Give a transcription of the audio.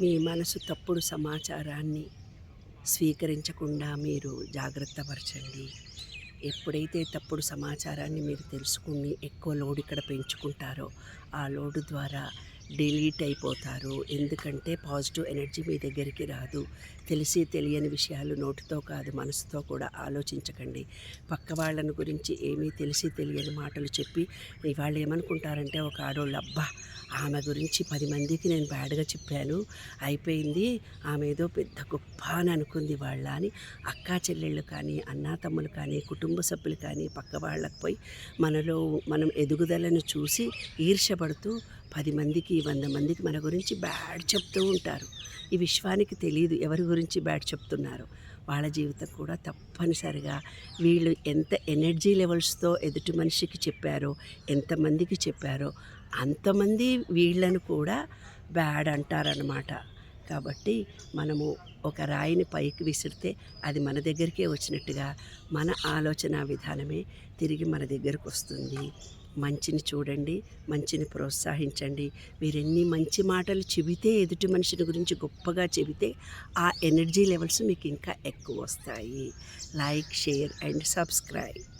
మీ మనసు తప్పుడు సమాచారాన్ని స్వీకరించకుండా మీరు జాగ్రత్త పరచండి ఎప్పుడైతే తప్పుడు సమాచారాన్ని మీరు తెలుసుకుని ఎక్కువ లోడ్ ఇక్కడ పెంచుకుంటారో ఆ లోడు ద్వారా డిలీట్ అయిపోతారు. ఎందుకంటే పాజిటివ్ ఎనర్జీ మీ దగ్గరికి రాదు. తెలిసి తెలియని విషయాలు నోటితో కాదు మనసుతో కూడా ఆలోచించకండి. పక్క వాళ్ళని గురించి ఏమీ తెలిసి తెలియని మాటలు చెప్పి వాళ్ళు ఏమనుకుంటారంటే ఒక ఆడోళ్ళు అబ్బా ఆమె గురించి పది మందికి నేను బ్యాడ్గా చెప్పాను. అయిపోయింది. ఆమె ఏదో పెద్ద గొప్ప అని అనుకుంది వాళ్ళ అని అక్కా చెల్లెళ్ళు కానీ అన్నా తమ్ములు కానీ కుటుంబ సభ్యులు కానీ పక్క వాళ్ళకి పోయి మనలో మనం ఎదుగుదలను చూసి ఈర్షపడుతూ పది మందికి వంద మందికి మన గురించి బ్యాడ్ చెప్తూ ఉంటారు. ఈ విశ్వానికి తెలియదు ఎవరి గురించి బ్యాడ్ చెప్తున్నారు. వాళ్ళ జీవితం కూడా తప్పనిసరిగా వీళ్ళు ఎంత ఎనర్జీ లెవెల్స్తో ఎదుటి మనిషికి చెప్పారో ఎంతమందికి చెప్పారో అంతమంది వీళ్ళను కూడా బ్యాడ్ అంటారనమాట కాబట్టి మనము ఒక రాయిని పైకి విసిరితే అది మన దగ్గరికే వచ్చినట్టుగా మన ఆలోచన విధానమే తిరిగి మన దగ్గరకు వస్తుంది. మంచిని చూడండి మంచిని ప్రోత్సహించండి. మీరెన్ని మంచి మాటలు చెబితే ఎదుటి మనిషిని గురించి గొప్పగా చెబితే ఆ ఎనర్జీ లెవెల్స్ మీకు ఇంకా ఎక్కువ వస్తాయి. Like share and subscribe.